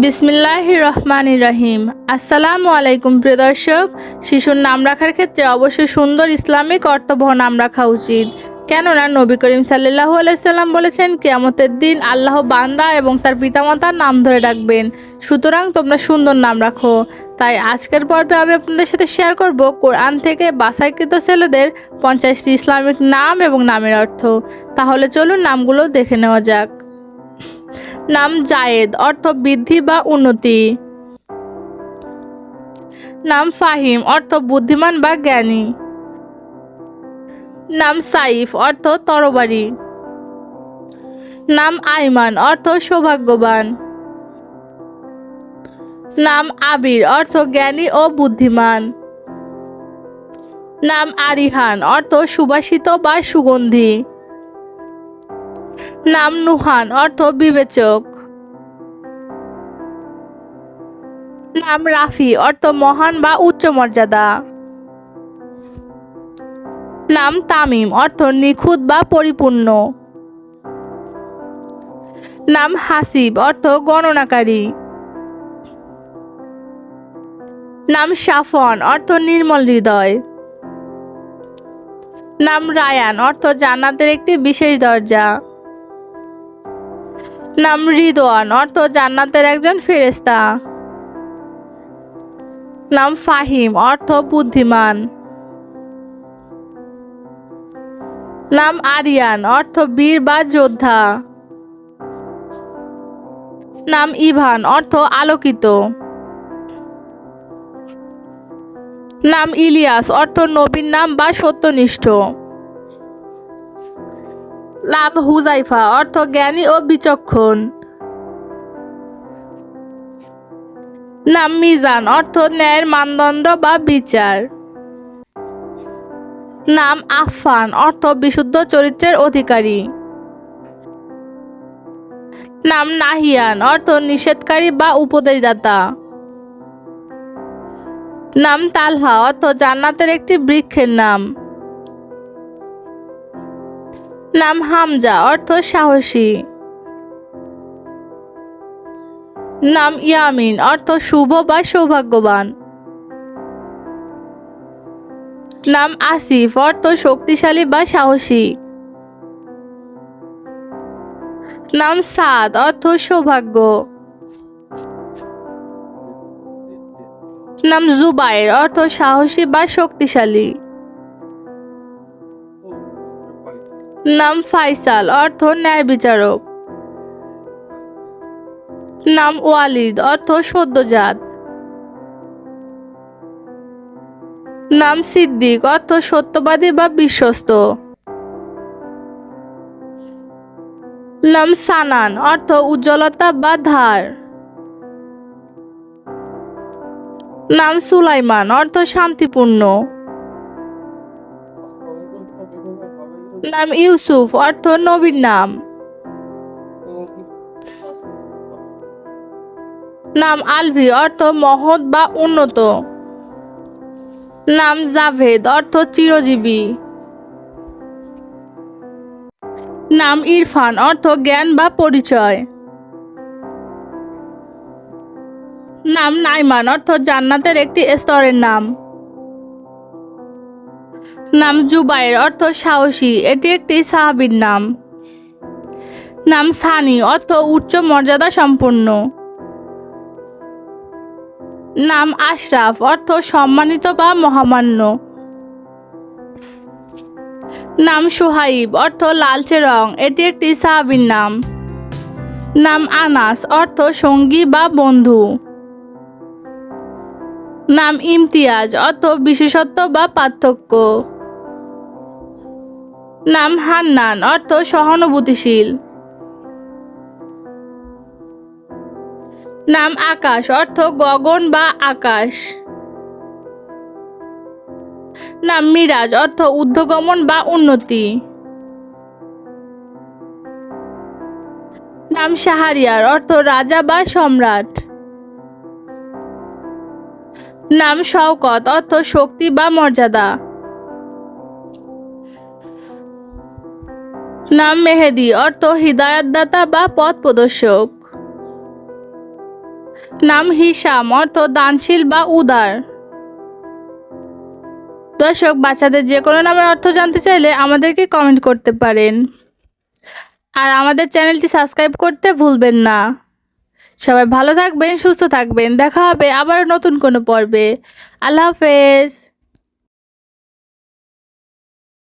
বিসমিল্লাহ রহমান রহিম। আসসালামু আলাইকুম, প্রিয় দর্শক। শিশুর নাম রাখার ক্ষেত্রে অবশ্যই সুন্দর ইসলামিক অর্থবহ নাম রাখা উচিত। কেননা, নবী করিম সাল্লাহ আলাইসাল্লাম বলেছেন, কেয়ামতের দিন আল্লাহ বান্দা এবং তার পিতামাতার নাম ধরে ডাকবেন। সুতরাং তোমরা সুন্দর নাম রাখো। তাই আজকের পর্বে আমি আপনাদের সাথে শেয়ার করব কোরআন থেকে বাসাইকৃত ছেলেদের পঞ্চাশটি ইসলামিক নাম এবং নামের অর্থ। তাহলে চলুন নামগুলো দেখে নেওয়া যাক। নাম জায়েদ, অর্থ বৃদ্ধি বা উন্নতি। নাম ফাহিম, অর্থ বুদ্ধিমান বা জ্ঞানী। নাম সাইফ, অর্থ তরবারি। নাম আইমান, অর্থ সৌভাগ্যবান। নাম আবির, অর্থ জ্ঞানী ও বুদ্ধিমান। নাম আরিহান, অর্থ সুবাসিত বা সুগন্ধি। নাম নুহান, অর্থ বিবেচক। নাম রাফি, অর্থ মহান বা উচ্চ মর্যাদা। নাম তামিম, অর্থ নিখুঁত বা পরিপূর্ণ। নাম হাসিব, অর্থ গণনাকারী। নাম সাফন অর্থ নির্মল হৃদয়। নাম রায়ান, অর্থ জান্নাতের একটি বিশেষ দরজা। নাম রিদওয়ান অর্থ জান্নাতের একজন ফেরেস্তা নাম ফাহিম, অর্থ বুদ্ধিমান। নাম আরিয়ান, অর্থ বীর বা যোদ্ধা। নাম ইভান, অর্থ আলোকিত। নাম ইলিয়াস, অর্থ নবীর নাম বা সত্যনিষ্ঠ। নাম হুজাইফা, অর্থ জ্ঞানী ও বিচক্ষণ। নাম মিজান, অর্থ ন্যায়ের মানদণ্ড বা বিচার। নাম আফফান, অর্থ বিশুদ্ধ চরিত্রের অধিকারী। নাম নাহিয়ান, অর্থ নিষেধকারী বা উপদেশদাতা। নাম তালহা, অর্থ জান্নাতের একটি বৃক্ষের নাম। নাম হামজা, অর্থ সাহসী। নাম ইয়ামিন, অর্থ শুভ বা সৌভাগ্যবান। নাম আসিফ, অর্থ শক্তিশালী বা সাহসী। নাম সাদ, অর্থ সৌভাগ্য। নাম জুবাইর, অর্থ সাহসী বা শক্তিশালী। নাম ফাইসাল, অর্থ ন্যায় বিচারক। নাম ওয়ালিদ, অর্থ সদ্যজাত নাম সিদ্দিক, অর্থ সত্যবাদী বা বিশ্বস্ত। নাম সানান, অর্থ উজ্জ্বলতা বা ধার। নাম সুলাইমান, অর্থ শান্তিপূর্ণ। নাম ইউসুফ, অর্থ নবীর নাম। নাম আলভি, অর্থ মহৎ বা উন্নত। নাম জাভেদ, অর্থ চিরজীবী। নাম ইরফান, অর্থ জ্ঞান বা পরিচয়। নাম নাইমান, অর্থ জান্নাতের একটি স্তরের নাম। নাম জুবাইর, অর্থ সাহসী। এটি একটি সাহাবীর নাম। নাম সানি, অর্থ উচ্চ মর্যাদা সম্পন্ন। নাম আশরাফ, অর্থ সম্মানিত বা মহামান্য। নাম সুহাইব, অর্থ লালচে রং, এটি একটি সাহাবীর নাম। নাম আনাস, অর্থ সঙ্গী বা বন্ধু। নাম ইমতিয়াজ, অর্থ বিশেষত্ব বা পার্থক্য। নাম হান্নান, অর্থ সহানুভূতিশীল। নাম আকাশ, অর্থ গগন বা আকাশ। নাম মিরাজ, অর্থ ঊর্ধ্বগমন বা উন্নতি। নাম শাহরিয়ার, অর্থ রাজা বা সম্রাট। নাম শওকত, অর্থ শক্তি বা মর্যাদা। নাম মেহেদি, অর্থ হৃদায়তদাতা বা পথ প্রদর্শক। নাম হিসাম, অর্থ দানশীল বা উদার। দর্শক, বাচ্চাদের যে কোনো নামের অর্থ জানতে চাইলে আমাদেরকে কমেন্ট করতে পারেন। আর আমাদের চ্যানেলটি সাবস্ক্রাইব করতে ভুলবেন না। সবাই ভালো থাকবেন, সুস্থ থাকবেন। দেখা হবে আবার নতুন কোনো পর্বে। আল্লাহ হাফেজ।